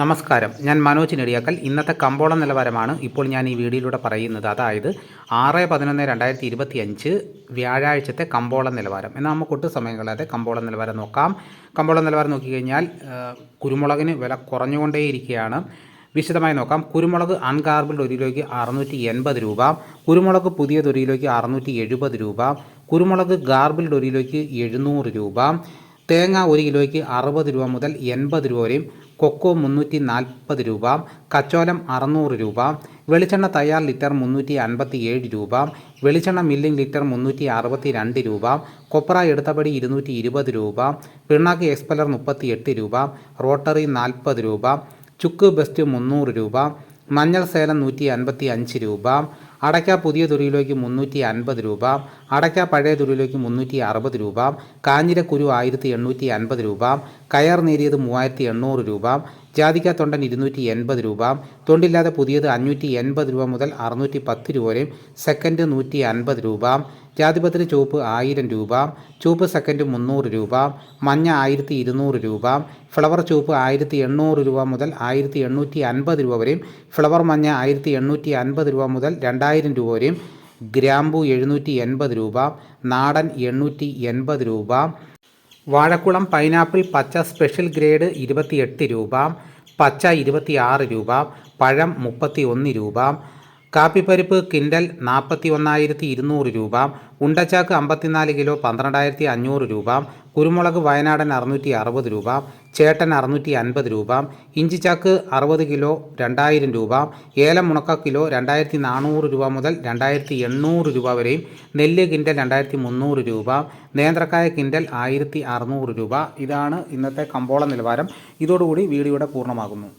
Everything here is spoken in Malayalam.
നമസ്കാരം. ഞാൻ മനോജ് നെടിയാക്കൽ. ഇന്നത്തെ കമ്പോള നിലവാരമാണ് ഇപ്പോൾ ഞാൻ ഈ വീഡിയോയിലൂടെ പറയുന്നത്. അതായത് ആറ് പതിനൊന്ന് രണ്ടായിരത്തി ഇരുപത്തി അഞ്ച് വ്യാഴാഴ്ചത്തെ കമ്പോള നിലവാരം. എന്നാൽ നമുക്ക് ഒട്ടും സമയം കളയാതെ കമ്പോള നിലവാരം നോക്കാം. കമ്പോള നിലവാരം നോക്കിക്കഴിഞ്ഞാൽ കുരുമുളകിന് വില കുറഞ്ഞുകൊണ്ടേയിരിക്കുകയാണ്. വിശദമായി നോക്കാം. കുരുമുളക് അൺഗാർബിൾഡ് ഒരു കിലോയ്ക്ക് അറുന്നൂറ്റി എൺപത് രൂപ. കുരുമുളക് പുതിയത് ഒരു കിലോയ്ക്ക് അറുന്നൂറ്റി എഴുപത് രൂപ. കുരുമുളക് ഗാർബിൾഡ് ഒരു കിലോയ്ക്ക് എഴുന്നൂറ് രൂപ. തേങ്ങ ഒരു കിലോയ്ക്ക് അറുപത് രൂപ മുതൽ എൺപത് രൂപ വരെയും കൊക്കോ മുന്നൂറ്റി നാൽപ്പത് രൂപ കച്ചോലം അറുന്നൂറ് രൂപ വെളിച്ചെണ്ണ തയ്യാർ ലിറ്റർ മുന്നൂറ്റി അൻപത്തി ഏഴ് രൂപ വെളിച്ചെണ്ണ മില്ലിംഗ് ലിറ്റർ മുന്നൂറ്റി അറുപത്തി രണ്ട് രൂപ കൊപ്ര എടുത്തപടി ഇരുന്നൂറ്റി ഇരുപത് രൂപ പിണ്ണാക്ക് എക്സ്പെലർ മുപ്പത്തി എട്ട് രൂപ റോട്ടറി നാൽപ്പത് രൂപ ചുക്ക് ബെസ്റ്റ് മുന്നൂറ് രൂപ മഞ്ഞൾ സേലം നൂറ്റി അൻപത്തി അഞ്ച് രൂപ അടയ്ക്ക പുതിയ തുരിയിലേക്ക് മുന്നൂറ്റി അൻപത് രൂപ അടയ്ക്ക പഴയ തുരിയിലേക്ക് മുന്നൂറ്റി അറുപത് രൂപ കാഞ്ഞിരക്കുരു ആയിരത്തി എണ്ണൂറ്റി അൻപത് രൂപ കയർ നേരിയത് മൂവായിരത്തി എണ്ണൂറ് രൂപ ജാതിക്ക തൊണ്ടൻ ഇരുന്നൂറ്റി എൺപത് രൂപ തൊണ്ടില്ലാതെ പുതിയത് അഞ്ഞൂറ്റി എൺപത് രൂപ മുതൽ അറുന്നൂറ്റി പത്ത് രൂപ വരെയും സെക്കൻഡ് നൂറ്റി അൻപത് രൂപ ജാതിപത്രി ചുവപ്പ് ആയിരം രൂപ ചുവപ്പ് സെക്കൻഡ് മുന്നൂറ് രൂപ മഞ്ഞ ആയിരത്തി ഇരുന്നൂറ് രൂപ ഫ്ലവർ ചുവപ്പ് ആയിരത്തി എണ്ണൂറ് രൂപ മുതൽ ആയിരത്തി എണ്ണൂറ്റി അൻപത് രൂപ വരെയും ഫ്ലവർ മഞ്ഞ ആയിരത്തി എണ്ണൂറ്റി അൻപത് രൂപ മുതൽ രണ്ടായിരം രൂപ വരെയും ഗ്രാമ്പു എഴുന്നൂറ്റി എൺപത് രൂപ നാടൻ എണ്ണൂറ്റി എൺപത് രൂപ വാഴക്കുളം പൈനാപ്പിൾ പച്ച സ്പെഷ്യൽ ഗ്രേഡ് ഇരുപത്തിയെട്ട് രൂപ പച്ച ഇരുപത്തിയാറ് രൂപ പഴം മുപ്പത്തി ഒന്ന് രൂപ കാപ്പിപ്പരിപ്പ് കിൻഡൽ നാൽപ്പത്തി ഒന്നായിരത്തി ഇരുന്നൂറ് രൂപ ഉണ്ടച്ചാക്ക് അമ്പത്തിനാല് കിലോ പന്ത്രണ്ടായിരത്തി അഞ്ഞൂറ് രൂപ കുരുമുളക് വയനാടൻ അറുന്നൂറ്റി അറുപത് രൂപ ചേട്ടൻ അറുന്നൂറ്റി അൻപത് രൂപ ഇഞ്ചിച്ചാക്ക് അറുപത് കിലോ രണ്ടായിരം രൂപ ഏലം മുണക്ക കിലോ രണ്ടായിരത്തി നാനൂറ് രൂപ മുതൽ രണ്ടായിരത്തി എണ്ണൂറ് രൂപ വരെയും നെല്ല് കിൻഡൽ രണ്ടായിരത്തി മുന്നൂറ് രൂപ നേന്ത്രക്കായ കിൻഡൽ ആയിരത്തി അറുന്നൂറ് രൂപ. ഇതാണ് ഇന്നത്തെ കമ്പോള നിലവാരം. ഇതോടുകൂടി വീഡിയോയുടെ പൂർണമാകുന്നു.